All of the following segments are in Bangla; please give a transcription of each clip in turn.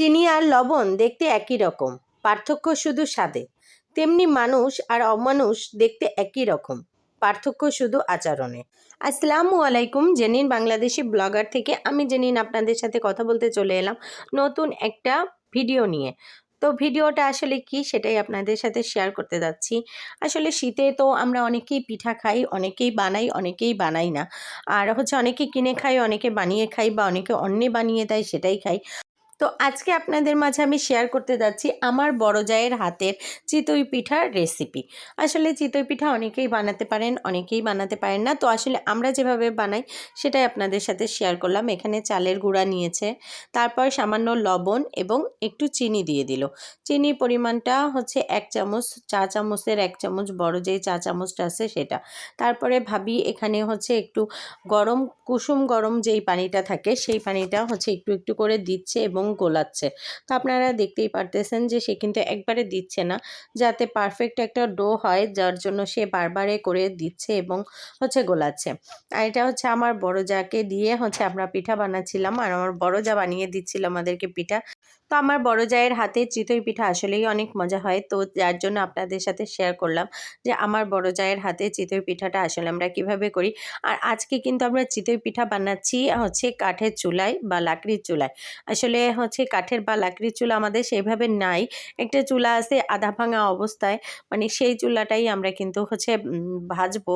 চিনি আর লবণ দেখতে একই রকম, পার্থক্য শুধু স্বাদে। তেমনি মানুষ আর অমানুষ দেখতে একই রকম, পার্থক্য শুধু আচরণে। আসসালামু আলাইকুম, জেনিন বাংলাদেশি ব্লগার থেকে আমি জেনিন আপনাদের সাথে কথা বলতে চলে এলাম নতুন একটা ভিডিও নিয়ে। তো ভিডিওটা আসলে কি সেটাই আপনাদের সাথে শেয়ার করতে যাচ্ছি। আসলে শীতে তো আমরা অনেকেই পিঠা খাই, অনেকেই বানাই অনেকেই বানাই না। আর হচ্ছে অনেকে কিনে খাই অনেকে বানিয়ে খাই বা অনেকে অন্যে বানিয়ে দেয় সেটাই খাই। তো আজকে আপনাদের মাঝে আমি শেয়ার করতে যাচ্ছি আমার বড় জায়ের হাতের চিতই পিঠার রেসিপি আসলে চিতই পিঠা অনেকেই বানাতে পারেন, অনেকেই বানাতে পারেন না। তো আসলে আমরা যেভাবে বানাই সেটাই আপনাদের সাথে শেয়ার করলাম। এখানে চালের গুঁড়া নিয়েছে, তারপর সামান্য লবণ এবং একটু চিনি দিয়ে দিল। চিনি পরিমাণটা হচ্ছে এক চামচ, চা চামচের এক চামচ, বড় যেই চা চামচটা আছে সেটা। তারপরে ভাবি এখানে হচ্ছে একটু গরম, কুসুম গরম যেই পানিটা থাকে সেই পানিটা হচ্ছে একটু একটু করে দিচ্ছে এবং গোলাচ্ছে। তো আপনারা দেখতেই পারতেছেন যে সে কিন্তু একবারে দিচ্ছে না। যাতে পারফেক্ট একটা ডো হয়, যার জন্য সে বারবারে করে দিচ্ছে এবং হচ্ছে গোলাচ্ছে। আর এটা হচ্ছে আমার বড় যাকে দিয়ে হচ্ছে আমরা পিঠা বানাচ্ছিলাম, আর আমার বড় যা বানিয়ে দিচ্ছিল আমাদেরকে পিঠা। তো আমার বড় জায়ের হাতে চিতই পিঠা আসলেই অনেক মজা হয়। তো যার জন্য আপনাদের সাথে শেয়ার করলাম যে আমার বড় জায়ের হাতে চিতই পিঠাটা আসলে আমরা কীভাবে করি। আর আজকে কিন্তু আমরা চিতই পিঠা বানাচ্ছি হচ্ছে কাঠের চুলায় বা লাকড়ির চুলায়। আসলে হচ্ছে কাঠের বা লাকড়ির চুলা আমাদের সেভাবে নাই। একটা চুলা আছে আধা ভাঙা অবস্থায় মানে সেই চুলাটাই আমরা কিন্তু হচ্ছে ভাজবো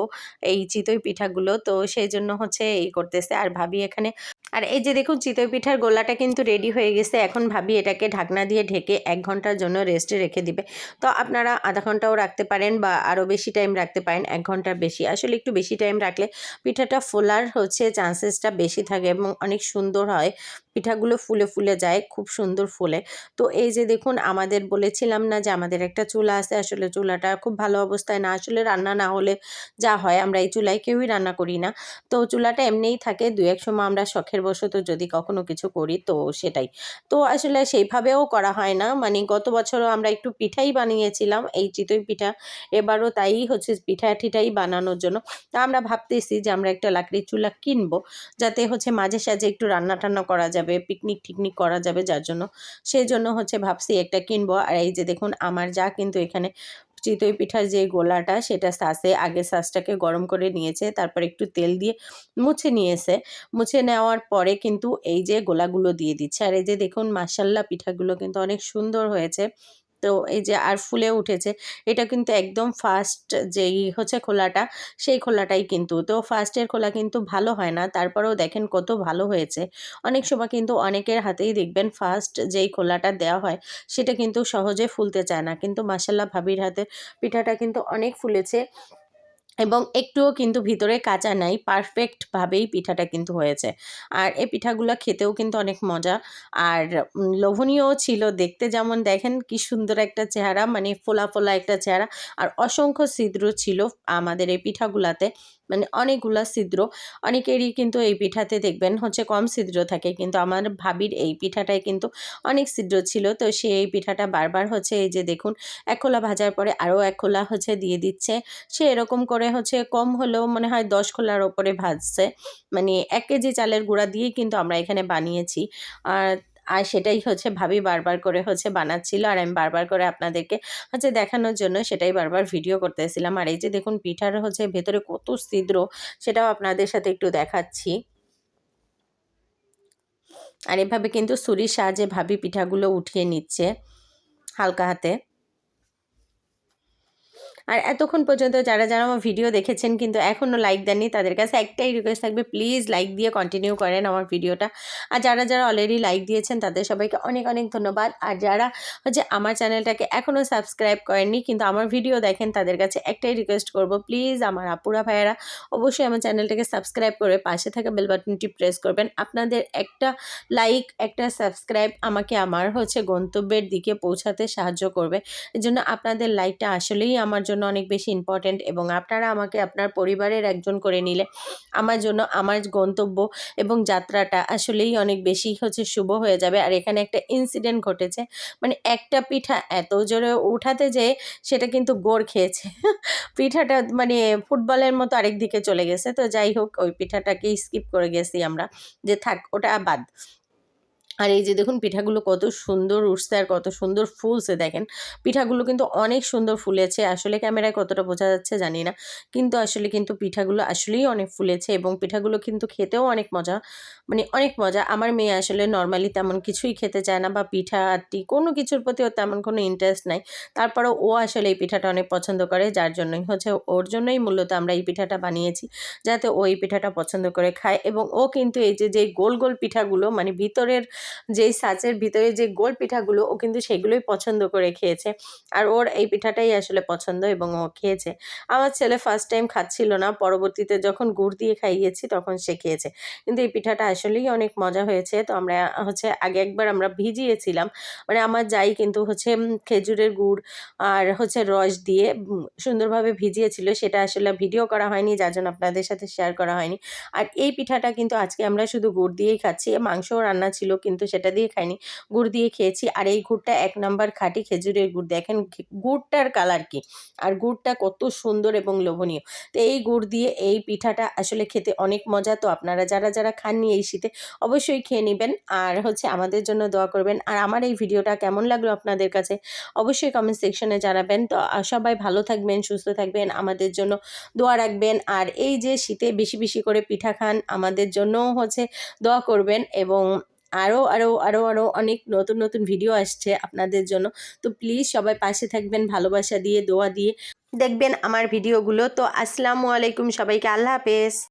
এই চিতই পিঠাগুলো। তো সেই জন্য হচ্ছে এই করতেছে। আর ভাবি এখানে, আর এই যে দেখুন চিতই পিঠার গোলাটা কিন্তু রেডি হয়ে গেছে। এখন ভাবি এটাকে ঢাকনা দিয়ে ঢেকে এক ঘণ্টার জন্য রেস্টে রেখে দিবে। তো আপনারা আধা ঘন্টাও রাখতে পারেন বা আরও বেশি টাইম রাখতে পারেন, এক ঘণ্টার বেশি। আসলে একটু বেশি টাইম রাখলে পিঠাটা ফোলার হচ্ছে চান্সেসটা বেশি থাকে এবং অনেক সুন্দর হয়। পিঠাগুলো ফুলে ফুলে যায়, খুব সুন্দর ফুলে। তো এই যে দেখুন, আমাদের বলেছিলাম না যে আমাদের একটা চুলা আছে, আসলে চুলাটা খুব ভালো অবস্থায় না, আসলে রান্না না হলে যা হয় আমরা এই চুলায় কেউই রান্না করি না। তো চুলাটা এমনিই থাকে দু এক সময় আমরা শখের বশত যদি কখনো কিছু করি, তো সেটাই। তো আসলে সেইভাবেও করা হয় না মানে গত বছরও আমরা একটু পিঠাই বানিয়েছিলাম, এই চিতই পিঠা। এবারও তাই হচ্ছে পিঠা ঠিঠাই বানানোর জন্য। তা আমরা ভাবতেছি যে আমরা একটা লাকড়ির চুলা কিনবো, যাতে হচ্ছে মাঝে সাঝে একটু রান্না টান্না করা যাবে পিকনিক টিকনিক করা যাবে যার জন্য। সেই জন্য হচ্ছে ভাবছি একটা কিনবো। আর এই যে দেখুন, আমার যা কিন্তু এখানে চিতই পিঠার যে গোলাটা, সেটা সাসে, আগে সাসটাকে গরম করে নিয়েছে, তারপর একটু তেল দিয়ে মুছে নিয়েছে। মুছে নেওয়ার পরে কিন্তু এই যে গোলাগুলো দিয়ে দিচ্ছে। আর এই যে দেখুন মাসাল্লা পিঠাগুলো কিন্তু অনেক সুন্দর হয়েছে। তো এই যে আর ফুলে উঠেছে, এটা কিন্তু একদম ফার্স্ট যেই হচ্ছে খোলাটা, সেই খোলাটাই কিন্তু। তো ফার্স্টের খোলা কিন্তু ভালো হয় না, তারপরেও দেখেন কত ভালো হয়েছে। অনেক সময় কিন্তু অনেকের হাতেই দেখবেন ফার্স্ট যেই খোলাটা দেওয়া হয়, সেটা কিন্তু সহজে ফুলতে চায় না। কিন্তু মাসাল্লাহ ভাবির হাতে পিঠাটা কিন্তু অনেক ফুলেছে। এবং একটুও কিন্তু ভিতরে কাঁচা নাই পারফেক্টভাবেই পিঠাটা কিন্তু হয়েছে। আর এই পিঠাগুলো খেতেও কিন্তু অনেক মজা। আর লোভনীয়ও ছিল দেখতে, যেমন দেখেন কি সুন্দর একটা চেহারা মানে ফোলা ফোলা একটা চেহারা। আর অসংখ্য ছিদ্র ছিল আমাদের এই পিঠাগুলাতে মানে অনেকগুলা ছিদ্র। অনেকেরই কিন্তু এই পিঠাতে দেখবেন হচ্ছে কম ছিদ্র থাকে, কিন্তু আমার ভাবির এই পিঠাটায় কিন্তু অনেক ছিদ্র ছিল। তো সে এই পিঠাটা বারবার হচ্ছে এই যে দেখুন, এক খোলা ভাজার পরে আরও এক খোলা হচ্ছে দিয়ে দিচ্ছে। সে এরকম করে হচ্ছে কম হলেও মনে হয় দশ খোলার ওপরে ভাজছে। মানে এক কেজি চালের গুঁড়া দিয়েই কিন্তু আমরা এখানে বানিয়েছি। আর আর সেটাই হচ্ছে ভাবি বারবার করে হচ্ছে বানাচ্ছিল। আর আমি বারবার করে আপনাদেরকে হচ্ছে দেখানোর জন্য সেটাই বারবার ভিডিও করতেছিলাম। আর এই যে দেখুন পিঠার হচ্ছে ভেতরে কত ছিদ্র, সেটাও আপনাদের সাথে একটু দেখাচ্ছি। আর এভাবে কিন্তু ছুরির সাহায্যে ভাবি পিঠাগুলো উঠিয়ে নিচ্ছে হালকা হাতে। আর এতক্ষণ পর্যন্ত যারা যারা আমার ভিডিও দেখেছেন কিন্তু এখনও লাইক দেননি, তাদের কাছে একটাই রিকোয়েস্ট থাকবে প্লিজ লাইক দিয়ে কন্টিনিউ করেন আমার ভিডিওটা আর যারা যারা অলরেডি লাইক দিয়েছেন, তাদের সবাইকে অনেক অনেক ধন্যবাদ। আর যারা হচ্ছে আমার চ্যানেলটাকে এখনও সাবস্ক্রাইব করেননি কিন্তু আমার ভিডিও দেখেন, তাদের কাছে একটাই রিকোয়েস্ট করব প্লিজ আমার আপুরা ভাইয়েরা অবশ্যই আমার চ্যানেলটাকে সাবস্ক্রাইব করে পাশে থাকা বেল বাটনটি প্রেস করবেন। আপনাদের একটা লাইক একটা সাবস্ক্রাইব আমাকে আমার হচ্ছে গন্তব্যের দিকে পৌঁছাতে সাহায্য করবে। এই জন্য আপনাদের লাইকটা আসলেই আমার জন্য অনেক বেশি ইম্পর্ট্যান্ট এবং আপনারা আমাকে আপনার পরিবারের একজন করে নিলে আমার জন্য আমার গন্তব্য এবং যাত্রাটা আসলেই অনেক বেশি হচ্ছে শুভ হয়ে যাবে। আর এখানে একটা ইনসিডেন্ট ঘটেছে মানে একটা পিঠা এত জোরে উঠাতে যে সেটা কিন্তু গোড় খেয়েছে। পিঠাটা মানে ফুটবলের মতো আরেক দিকে চলে গেছে। তো যাই হোক, ওই পিঠাটাকে স্কিপ করে গেছি আমরা। যে থাক, ওটা বাদ। আর এই যে দেখুন, পিঠাগুলো কত সুন্দর উঠছে আর কত সুন্দর ফুলছে দেখেন। পিঠাগুলো কিন্তু অনেক সুন্দর ফুলেছে। আসলে ক্যামেরায় কতটা বোঝা যাচ্ছে জানি না। কিন্তু আসলে কিন্তু পিঠাগুলো আসলেই অনেক ফুলেছে এবং পিঠাগুলো কিন্তু খেতেও অনেক মজা মানে অনেক মজা। আমার মেয়ে আসলে নর্মালি তেমন কিছুই খেতে চায় না বা পিঠা আটি কোনো কিছুর প্রতি ওর তেমন কোনো ইন্টারেস্ট নাই। তারপরেও ও আসলে এই পিঠাটা অনেক পছন্দ করে, যার জন্যই হচ্ছে ওর জন্যই মূলত আমরা এই পিঠাটা বানিয়েছি, যাতে ও এই পিঠাটা পছন্দ করে খায়। এবং ও কিন্তু এই যে যে গোল গোল পিঠাগুলো মানে ভিতরের যেই সাচের ভিতরে যে গোল পিঠাগুলো, ও কিন্তু সেগুলোই পছন্দ করে খেয়েছে। আর ওর এই পিঠাটাই আসলে পছন্দ এবং ও খেয়েছে। আমার ছেলে ফার্স্ট টাইম খাচ্ছিল না, পরবর্তীতে যখন গুড় দিয়ে খাইয়েছি তখন সে খেয়েছে। কিন্তু এই পিঠাটা আসলেই অনেক মজা হয়েছে। তো আমরা হচ্ছে আগে একবার আমরা ভিজিয়েছিলাম। মানে আমার যাই কিন্তু হচ্ছে খেজুরের গুড় আর হচ্ছে রস দিয়ে সুন্দরভাবে ভিজিয়েছিল। সেটা আসলে ভিডিও করা হয়নি, যার জন্য আপনাদের সাথে শেয়ার করা হয়নি। আর এই পিঠাটা কিন্তু আজকে আমরা শুধু গুড় দিয়েই খাচ্ছি। মাংসও রান্না ছিল, কিন্তু সেটা দিয়ে খাইনি। গুড় দিয়ে খেয়েছি আর এই গুড়টা এক নাম্বার খাঁটি খেজুরের গুড়। দেখেন গুড়টার কালার কি? আর গুড়টা কত সুন্দর এবং লোভনীয়। তো এই গুড় দিয়ে এই পিঠাটা আসলে খেতে অনেক মজা। তো আপনারা যারা যারা খাননি এই শীতে অবশ্যই খেয়ে নেবেন। আর হচ্ছে আমাদের জন্য দোয়া করবেন। আর আমার এই ভিডিওটা কেমন লাগল আপনাদের কাছে অবশ্যই কমেন্ট সেকশনে জানাবেন। তো সবাই ভালো থাকবেন, সুস্থ থাকবেন, আমাদের জন্য দোয়া রাখবেন। আর এই যে শীতে বেশি বেশি করে পিঠা খান, আমাদের জন্যও হচ্ছে দোয়া করবেন এবং আরও আরও আরও আরও অনেক নতুন নতুন ভিডিও আসছে আপনাদের জন্য। তো প্লিজ সবাই পাশে থাকবেন, ভালোবাসা দিয়ে, দোয়া দিয়ে। দেখবেন আমার ভিডিওগুলো তো আসসালামু আলাইকুম সবাইকে, আল্লাহ হাফেজ।